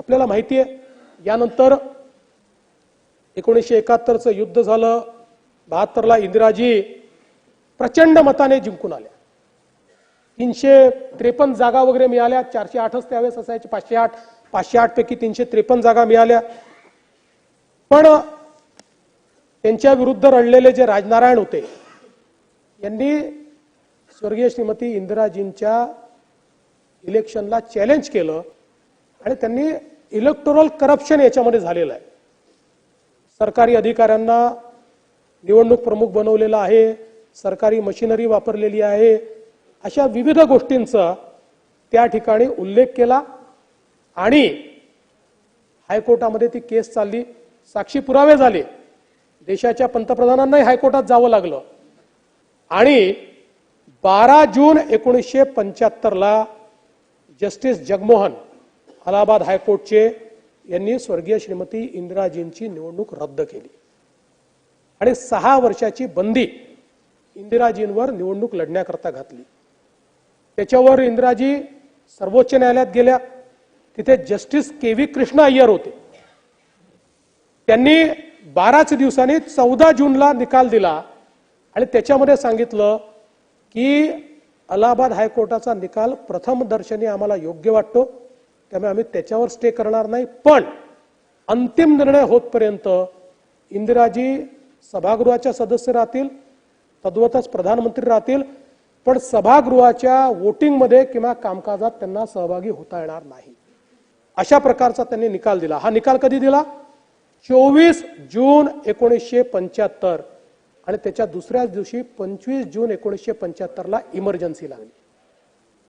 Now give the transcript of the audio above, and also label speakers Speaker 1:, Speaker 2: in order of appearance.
Speaker 1: आपल्याला माहिती आहे. यानंतर एकोणीसशे एकाहत्तरचं युद्ध झालं. बहात्तरला इंदिराजी प्रचंड मताने जिंकून आल्या. तीनशे त्रेपन्न जागा वगैरे मिळाल्या. चारशे आठच त्यावेळेस असायचे. पाचशे आठ पाचशे आठ पैकी तीनशे त्रेपन्न जागा मिळाल्या. पण त्यांच्या विरुद्ध रडलेले जे राजनारायण होते यांनी स्वर्गीय श्रीमती इंदिराजींच्या इलेक्शनला चॅलेंज केलं आणि त्यांनी इलेक्टोरल करप्शन याच्यामध्ये झालेलं आहे. सरकारी अधिकाऱ्यांना निवडणूक प्रमुख बनवलेलं आहे सरकारी मशिनरी वापरलेली आहे अशा विविध गोष्टींचा त्या ठिकाणी उल्लेख केला आणि हायकोर्टामध्ये ती केस चालली साक्षी पुरावे झाले. देशाच्या पंतप्रधानांनाही हायकोर्टात जावं लागलं. आणि बारा जून एकोणीसशे पंच्याहत्तरला जस्टिस जगमोहन अलाहाबाद हायकोर्टचे यांनी स्वर्गीय श्रीमती इंदिराजींची निवडणूक रद्द केली. आणि सहा वर्षाची बंदी इंदिराजींवर निवडणूक लढण्याकरता घातली. त्याच्यावर इंदिराजी सर्वोच्च न्यायालयात गेल्या. तिथे justice K V Krishna Iyer होते. त्यांनी बाराच दिवसांनी चौदा जूनला निकाल दिला. आणि त्याच्यामध्ये सांगितलं की अलाहाबाद हायकोर्टाचा निकाल प्रथम दर्शनी आम्हाला योग्य वाटतो. त्यामुळे आम्ही त्याच्यावर स्टे करणार नाही. पण अंतिम निर्णय होतपर्यंत इंदिराजी सभागृहाच्या सदस्य राहतील तद्वतच प्रधानमंत्री राहतील पण सभागृहाच्या वोटिंगमध्ये किंवा कामकाजात त्यांना सहभागी होता येणार नाही. अशा प्रकारचा त्यांनी निकाल दिला. हा निकाल कधी दिला? चोवीस जून एकोणीसशे पंच्याहत्तर. आणि त्याच्या दुसऱ्याच दिवशी पंचवीस जून एकोणीसशे पंच्याहत्तरला इमर्जन्सी लागली.